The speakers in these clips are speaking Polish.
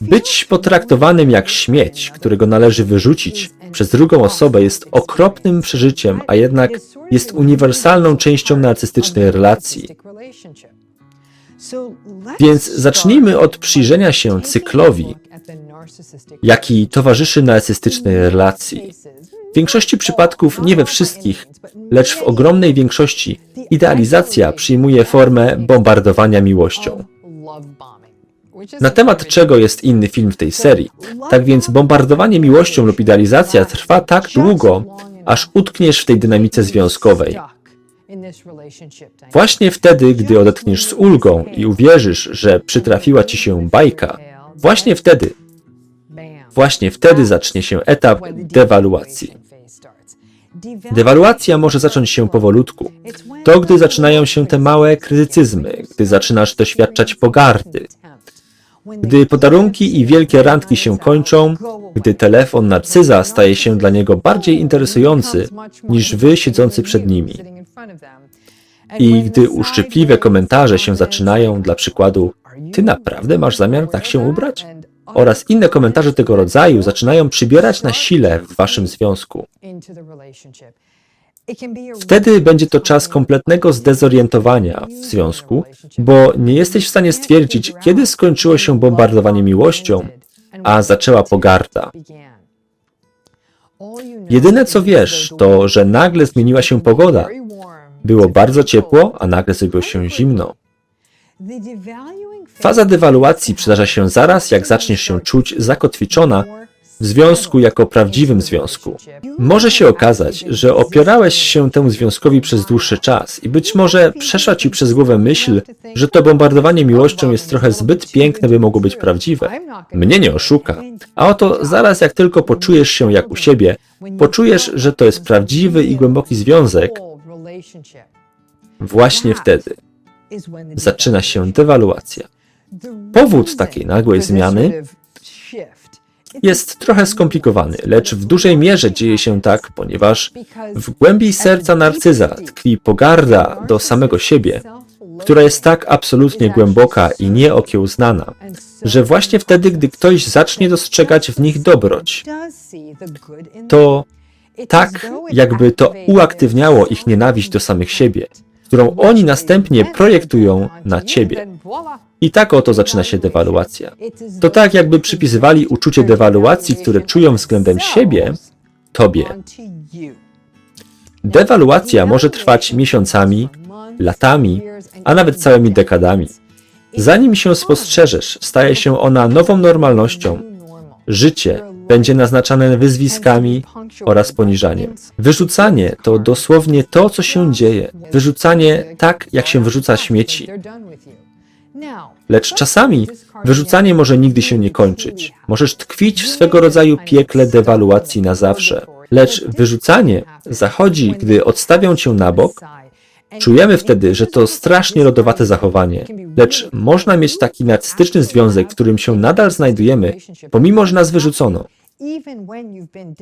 Być potraktowanym jak śmieć, którego należy wyrzucić przez drugą osobę jest okropnym przeżyciem, a jednak jest uniwersalną częścią narcystycznej relacji. Więc zacznijmy od przyjrzenia się cyklowi, jaki towarzyszy narcystycznej relacji. W większości przypadków, nie we wszystkich, lecz w ogromnej większości, idealizacja przyjmuje formę bombardowania miłością. Na temat czego jest inny film w tej serii. Tak więc bombardowanie miłością lub idealizacja trwa tak długo, aż utkniesz w tej dynamice związkowej. Właśnie wtedy, gdy odetchniesz z ulgą i uwierzysz, że przytrafiła ci się bajka, właśnie wtedy, właśnie wtedy zacznie się etap dewaluacji. Dewaluacja może zacząć się powolutku. To gdy zaczynają się te małe krytycyzmy, gdy zaczynasz doświadczać pogardy, gdy podarunki i wielkie randki się kończą, gdy telefon narcyza staje się dla niego bardziej interesujący niż wy siedzący przed nimi. I gdy uszczypliwe komentarze się zaczynają, dla przykładu, ty naprawdę masz zamiar tak się ubrać? Oraz inne komentarze tego rodzaju zaczynają przybierać na sile w waszym związku. Wtedy będzie to czas kompletnego zdezorientowania w związku, bo nie jesteś w stanie stwierdzić, kiedy skończyło się bombardowanie miłością, a zaczęła pogarda. Jedyne co wiesz, to że nagle zmieniła się pogoda. Było bardzo ciepło, a nagle zrobiło się zimno. Faza dewaluacji przydarza się zaraz, jak zaczniesz się czuć zakotwiczona w związku jako prawdziwym związku. Może się okazać, że opierałeś się temu związkowi przez dłuższy czas i być może przeszła ci przez głowę myśl, że to bombardowanie miłością jest trochę zbyt piękne, by mogło być prawdziwe. Mnie nie oszuka. A oto zaraz jak tylko poczujesz się jak u siebie, poczujesz, że to jest prawdziwy i głęboki związek, właśnie wtedy zaczyna się dewaluacja. Powód takiej nagłej zmiany jest trochę skomplikowany, lecz w dużej mierze dzieje się tak, ponieważ w głębi serca narcyza tkwi pogarda do samego siebie, która jest tak absolutnie głęboka i nieokiełznana, że właśnie wtedy, gdy ktoś zacznie dostrzegać w nich dobroć, to tak jakby to uaktywniało ich nienawiść do samych siebie, którą oni następnie projektują na ciebie. I tak oto zaczyna się dewaluacja. To tak, jakby przypisywali uczucie dewaluacji, które czują względem siebie, tobie. Dewaluacja może trwać miesiącami, latami, a nawet całymi dekadami. Zanim się spostrzeżesz, staje się ona nową normalnością. Życie będzie naznaczane wyzwiskami oraz poniżaniem. Wyrzucanie to dosłownie to, co się dzieje. Wyrzucanie tak, jak się wyrzuca śmieci. Lecz czasami wyrzucanie może nigdy się nie kończyć. Możesz tkwić w swego rodzaju piekle dewaluacji na zawsze. Lecz wyrzucanie zachodzi, gdy odstawią cię na bok. Czujemy wtedy, że to strasznie lodowate zachowanie. Lecz można mieć taki narcystyczny związek, w którym się nadal znajdujemy, pomimo że nas wyrzucono.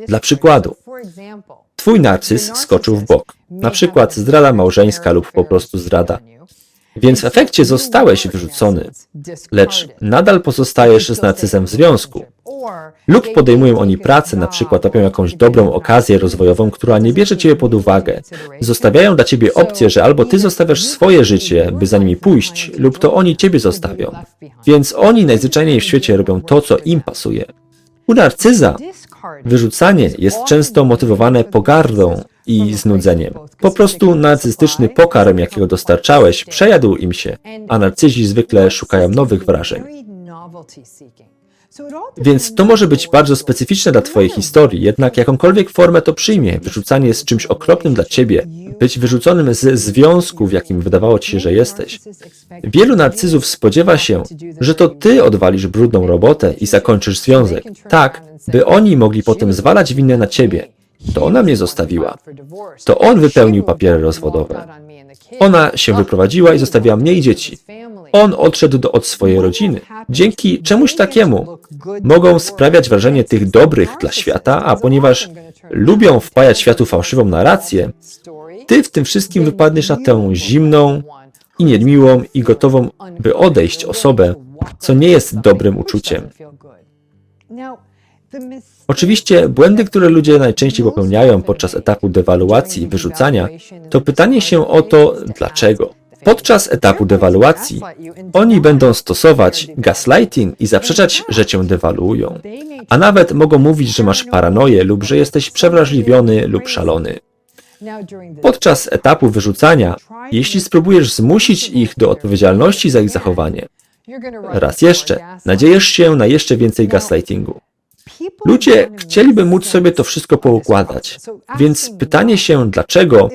Dla przykładu, twój narcyz skoczył w bok. Na przykład zdrada małżeńska lub po prostu zdrada. Więc w efekcie zostałeś wyrzucony, lecz nadal pozostajesz z narcyzem w związku. Lub podejmują oni pracę, na przykład łapią jakąś dobrą okazję rozwojową, która nie bierze ciebie pod uwagę. Zostawiają dla ciebie opcję, że albo ty zostawiasz swoje życie, by za nimi pójść, lub to oni ciebie zostawią. Więc oni najzwyczajniej w świecie robią to, co im pasuje. U narcyza wyrzucanie jest często motywowane pogardą i znudzeniem. Po prostu narcystyczny pokarm, jakiego dostarczałeś, przejadł im się, a narcyzi zwykle szukają nowych wrażeń. Więc to może być bardzo specyficzne dla Twojej historii, jednak jakąkolwiek formę to przyjmie, wyrzucanie jest czymś okropnym dla Ciebie, być wyrzuconym ze związku, w jakim wydawało Ci się, że jesteś. Wielu narcyzów spodziewa się, że to Ty odwalisz brudną robotę i zakończysz związek, tak, by oni mogli potem zwalać winę na Ciebie. To ona mnie zostawiła. To on wypełnił papiery rozwodowe. Ona się wyprowadziła i zostawiła mnie i dzieci. On odszedł do, od swojej rodziny. Dzięki czemuś takiemu mogą sprawiać wrażenie tych dobrych dla świata, a ponieważ lubią wpajać światu fałszywą narrację, ty w tym wszystkim wypadniesz na tę zimną i niemiłą i gotową, by odejść osobę, co nie jest dobrym uczuciem. Oczywiście błędy, które ludzie najczęściej popełniają podczas etapu dewaluacji i wyrzucania, to pytanie się o to, dlaczego. Podczas etapu dewaluacji oni będą stosować gaslighting i zaprzeczać, że cię dewaluują. A nawet mogą mówić, że masz paranoję lub że jesteś przewrażliwiony lub szalony. Podczas etapu wyrzucania, jeśli spróbujesz zmusić ich do odpowiedzialności za ich zachowanie, raz jeszcze, nadziejesz się na jeszcze więcej gaslightingu. Ludzie chcieliby móc sobie to wszystko poukładać, więc pytanie się dlaczego?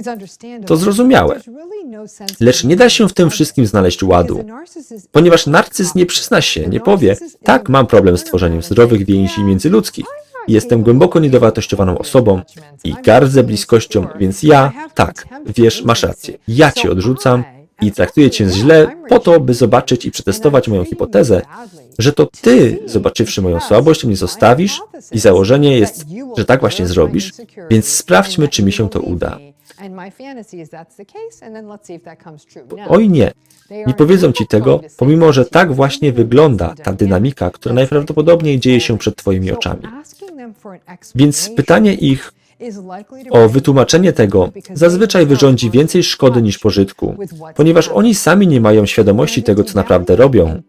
to zrozumiałe. Lecz nie da się w tym wszystkim znaleźć ładu, ponieważ narcyz nie przyzna się, nie powie, tak, mam problem z tworzeniem zdrowych więzi międzyludzkich. Jestem głęboko niedowartościowaną osobą i gardzę bliskością, więc ja, tak, wiesz, masz rację. Ja cię odrzucam i traktuję cię źle po to, by zobaczyć i przetestować moją hipotezę, że to ty, zobaczywszy moją słabość, mnie zostawisz i założenie jest, że tak właśnie zrobisz, więc sprawdźmy, czy mi się to uda. Oj nie, nie powiedzą ci tego, pomimo że tak właśnie wygląda ta dynamika, która najprawdopodobniej dzieje się przed twoimi oczami. Więc pytanie ich o wytłumaczenie tego zazwyczaj wyrządzi więcej szkody niż pożytku, ponieważ oni sami nie mają świadomości tego, co naprawdę robią.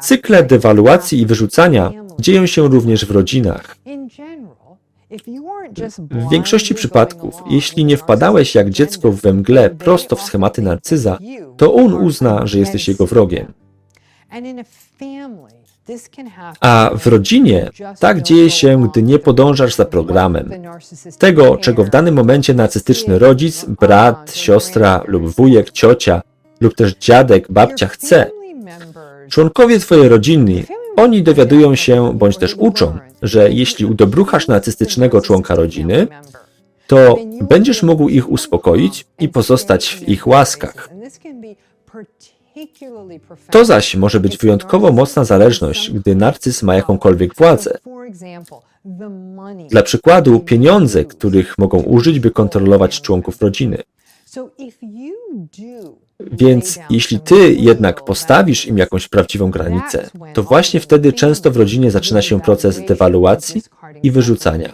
Cykle dewaluacji i wyrzucania dzieją się również w rodzinach. W większości przypadków, jeśli nie wpadałeś jak dziecko we mgle prosto w schematy narcyza, to on uzna, że jesteś jego wrogiem. A w rodzinie tak dzieje się, gdy nie podążasz za programem. Tego, czego w danym momencie narcystyczny rodzic, brat, siostra lub wujek, ciocia lub też dziadek, babcia chce. Członkowie twojej rodziny, oni dowiadują się bądź też uczą, że jeśli udobruchasz narcystycznego członka rodziny, to będziesz mógł ich uspokoić i pozostać w ich łaskach. To zaś może być wyjątkowo mocna zależność, gdy narcyz ma jakąkolwiek władzę. Dla przykładu, pieniądze, których mogą użyć, by kontrolować członków rodziny. Więc jeśli ty jednak postawisz im jakąś prawdziwą granicę, to właśnie wtedy często w rodzinie zaczyna się proces dewaluacji i wyrzucania.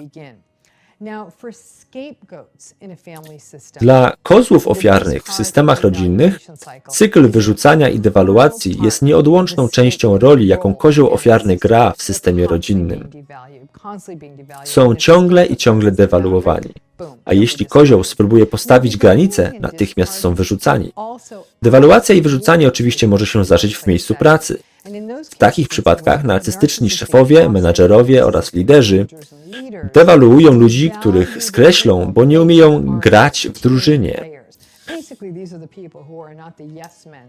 Dla kozłów ofiarnych w systemach rodzinnych cykl wyrzucania i dewaluacji jest nieodłączną częścią roli, jaką kozioł ofiarny gra w systemie rodzinnym. Są ciągle i ciągle dewaluowani. A jeśli kozioł spróbuje postawić granicę, natychmiast są wyrzucani. Dewaluacja i wyrzucanie oczywiście może się zdarzyć w miejscu pracy. W takich przypadkach narcystyczni szefowie, menadżerowie oraz liderzy dewaluują ludzi, których skreślą, bo nie umieją grać w drużynie.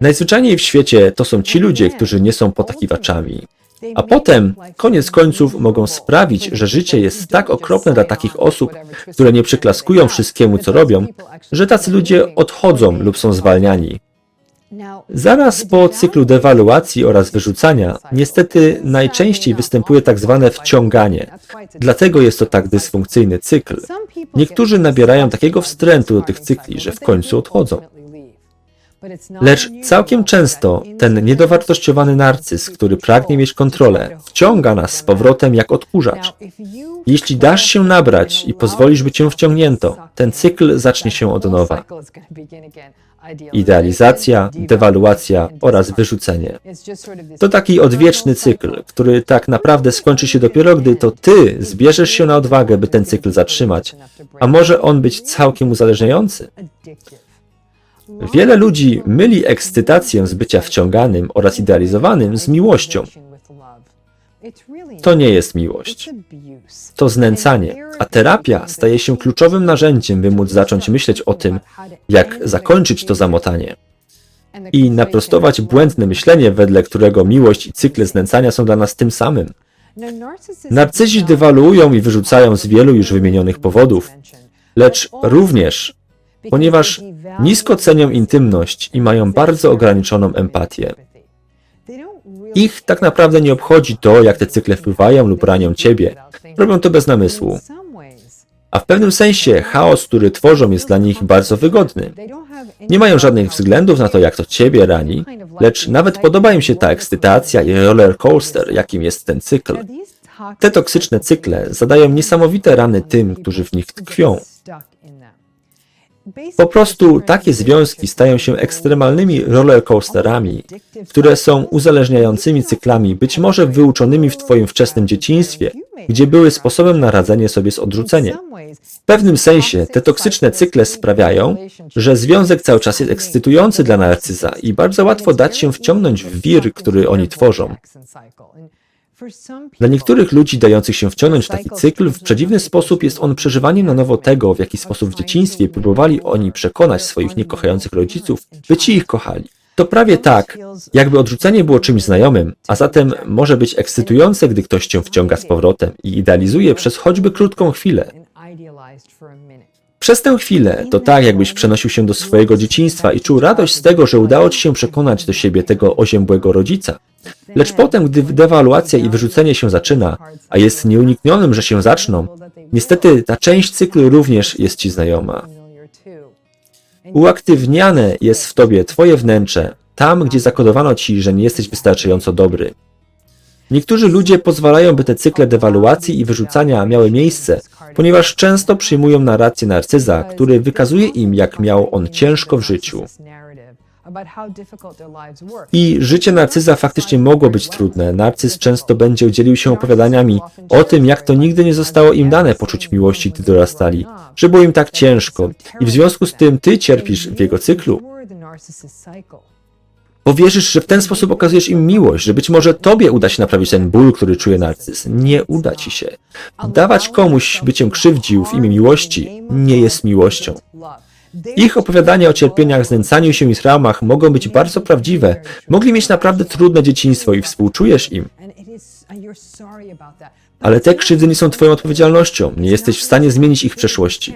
Najzwyczajniej w świecie to są ci ludzie, którzy nie są potakiwaczami. A potem, koniec końców, mogą sprawić, że życie jest tak okropne dla takich osób, które nie przyklaskują wszystkiemu, co robią, że tacy ludzie odchodzą lub są zwalniani. Zaraz po cyklu dewaluacji oraz wyrzucania, niestety najczęściej występuje tak zwane wciąganie. Dlatego jest to tak dysfunkcyjny cykl. Niektórzy nabierają takiego wstrętu do tych cykli, że w końcu odchodzą. Lecz całkiem często ten niedowartościowany narcyz, który pragnie mieć kontrolę, wciąga nas z powrotem jak odkurzacz. Jeśli dasz się nabrać i pozwolisz, by cię wciągnięto, ten cykl zacznie się od nowa. Idealizacja, dewaluacja oraz wyrzucenie. To taki odwieczny cykl, który tak naprawdę skończy się dopiero, gdy to ty zbierzesz się na odwagę, by ten cykl zatrzymać, a może on być całkiem uzależniający. Wiele ludzi myli ekscytację z bycia wciąganym oraz idealizowanym z miłością. To nie jest miłość. To znęcanie, a terapia staje się kluczowym narzędziem, by móc zacząć myśleć o tym, jak zakończyć to zamotanie i naprostować błędne myślenie, wedle którego miłość i cykle znęcania są dla nas tym samym. Narcyzi dewaluują i wyrzucają z wielu już wymienionych powodów, lecz również ponieważ nisko cenią intymność i mają bardzo ograniczoną empatię. Ich tak naprawdę nie obchodzi to, jak te cykle wpływają lub ranią ciebie. Robią to bez namysłu. A w pewnym sensie chaos, który tworzą, jest dla nich bardzo wygodny. Nie mają żadnych względów na to, jak to ciebie rani, lecz nawet podoba im się ta ekscytacja i roller coaster, jakim jest ten cykl. Te toksyczne cykle zadają niesamowite rany tym, którzy w nich tkwią. Po prostu takie związki stają się ekstremalnymi rollercoasterami, które są uzależniającymi cyklami, być może wyuczonymi w Twoim wczesnym dzieciństwie, gdzie były sposobem na radzenie sobie z odrzuceniem. W pewnym sensie te toksyczne cykle sprawiają, że związek cały czas jest ekscytujący dla narcyza i bardzo łatwo dać się wciągnąć w wir, który oni tworzą. Dla niektórych ludzi dających się wciągnąć w taki cykl, w przedziwny sposób jest on przeżywaniem na nowo tego, w jaki sposób w dzieciństwie próbowali oni przekonać swoich niekochających rodziców, by ci ich kochali. To prawie tak, jakby odrzucenie było czymś znajomym, a zatem może być ekscytujące, gdy ktoś cię wciąga z powrotem i idealizuje przez choćby krótką chwilę. Przez tę chwilę to tak, jakbyś przenosił się do swojego dzieciństwa i czuł radość z tego, że udało ci się przekonać do siebie tego oziębłego rodzica. Lecz potem, gdy dewaluacja i wyrzucenie się zaczyna, a jest nieuniknionym, że się zaczną, niestety ta część cyklu również jest ci znajoma. Uaktywniane jest w tobie twoje wnętrze, tam, gdzie zakodowano ci, że nie jesteś wystarczająco dobry. Niektórzy ludzie pozwalają, by te cykle dewaluacji i wyrzucania miały miejsce, ponieważ często przyjmują narrację narcyza, który wykazuje im, jak miał on ciężko w życiu. I życie narcyza faktycznie mogło być trudne. Narcyz często będzie dzielił się opowiadaniami o tym, jak to nigdy nie zostało im dane poczuć miłości, gdy dorastali, że było im tak ciężko i w związku z tym ty cierpisz w jego cyklu. Powierzysz, że w ten sposób okazujesz im miłość, że być może tobie uda się naprawić ten ból, który czuje narcyz. Nie uda ci się. Dawać komuś, by cię krzywdził w imię miłości, nie jest miłością. Ich opowiadania o cierpieniach, znęcaniu się i traumach mogą być bardzo prawdziwe. Mogli mieć naprawdę trudne dzieciństwo i współczujesz im. Ale te krzywdy nie są twoją odpowiedzialnością. Nie jesteś w stanie zmienić ich przeszłości.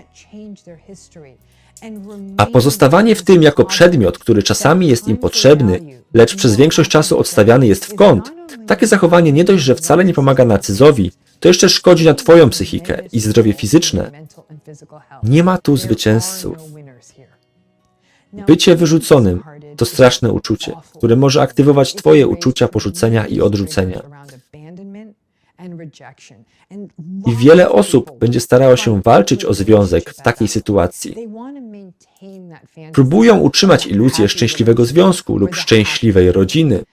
A pozostawanie w tym jako przedmiot, który czasami jest im potrzebny, lecz przez większość czasu odstawiany jest w kąt, takie zachowanie nie dość, że wcale nie pomaga narcyzowi, to jeszcze szkodzi na twoją psychikę i zdrowie fizyczne. Nie ma tu zwycięzców. Bycie wyrzuconym to straszne uczucie, które może aktywować twoje uczucia porzucenia i odrzucenia. I wiele osób będzie starało się walczyć o związek w takiej sytuacji. Próbują utrzymać iluzję szczęśliwego związku lub szczęśliwej rodziny.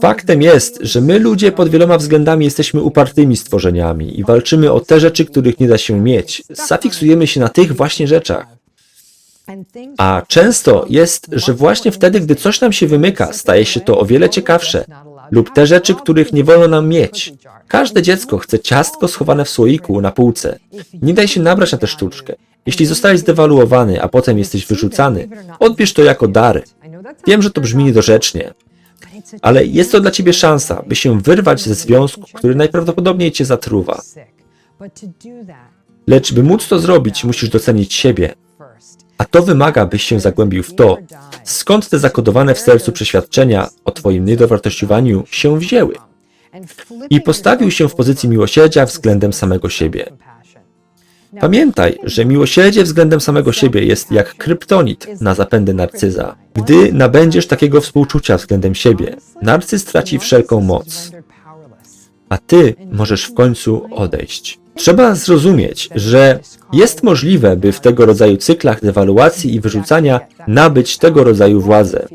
Faktem jest, że my ludzie pod wieloma względami jesteśmy upartymi stworzeniami i walczymy o te rzeczy, których nie da się mieć. Zafiksujemy się na tych właśnie rzeczach. A często jest, że właśnie wtedy, gdy coś nam się wymyka, staje się to o wiele ciekawsze, lub te rzeczy, których nie wolno nam mieć. Każde dziecko chce ciastko schowane w słoiku na półce. Nie daj się nabrać na tę sztuczkę. Jeśli zostałeś zdewaluowany, a potem jesteś wyrzucany, odbierz to jako dar. Wiem, że to brzmi niedorzecznie, ale jest to dla ciebie szansa, by się wyrwać ze związku, który najprawdopodobniej cię zatruwa. Lecz by móc to zrobić, musisz docenić siebie, a to wymaga, byś się zagłębił w to, skąd te zakodowane w sercu przeświadczenia o Twoim niedowartościowaniu się wzięły. I postawił się w pozycji miłosierdzia względem samego siebie. Pamiętaj, że miłosierdzie względem samego siebie jest jak kryptonit na zapędy narcyza. Gdy nabędziesz takiego współczucia względem siebie, narcyz traci wszelką moc, a ty możesz w końcu odejść. Trzeba zrozumieć, że jest możliwe, by w tego rodzaju cyklach dewaluacji i wyrzucania nabyć tego rodzaju władzę.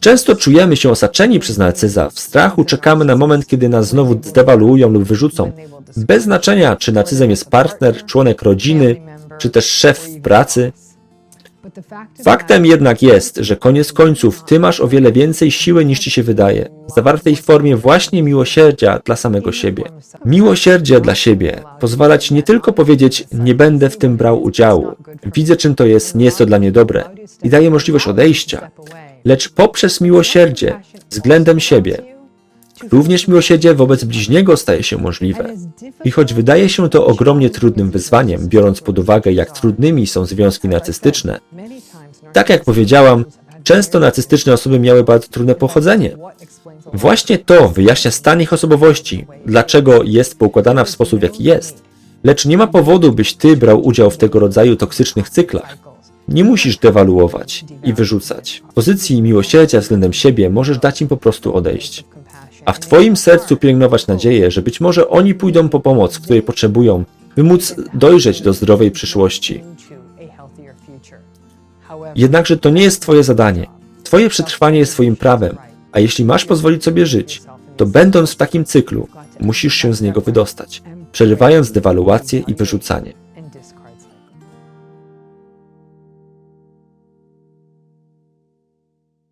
Często czujemy się osaczeni przez narcyza, w strachu czekamy na moment, kiedy nas znowu zdewaluują lub wyrzucą. Bez znaczenia, czy narcyzem jest partner, członek rodziny, czy też szef w pracy. Faktem jednak jest, że koniec końców ty masz o wiele więcej siły niż ci się wydaje, zawartej w formie właśnie miłosierdzia dla samego siebie. Miłosierdzie dla siebie pozwala ci nie tylko powiedzieć, nie będę w tym brał udziału, widzę czym to jest, nie jest to dla mnie dobre i daje możliwość odejścia, lecz poprzez miłosierdzie względem siebie Również miłosierdzie wobec bliźniego staje się możliwe. I choć wydaje się to ogromnie trudnym wyzwaniem, biorąc pod uwagę, jak trudnymi są związki narcystyczne, tak jak powiedziałam, często narcystyczne osoby miały bardzo trudne pochodzenie. Właśnie to wyjaśnia stan ich osobowości, dlaczego jest poukładana w sposób, jaki jest. Lecz nie ma powodu, byś ty brał udział w tego rodzaju toksycznych cyklach. Nie musisz dewaluować i wyrzucać. W pozycji miłosierdzia względem siebie możesz dać im po prostu odejść. A w Twoim sercu pielęgnować nadzieję, że być może oni pójdą po pomoc, której potrzebują, by móc dojrzeć do zdrowej przyszłości. Jednakże to nie jest Twoje zadanie. Twoje przetrwanie jest Twoim prawem, a jeśli masz pozwolić sobie żyć, to będąc w takim cyklu, musisz się z niego wydostać, przerywając dewaluację i wyrzucanie.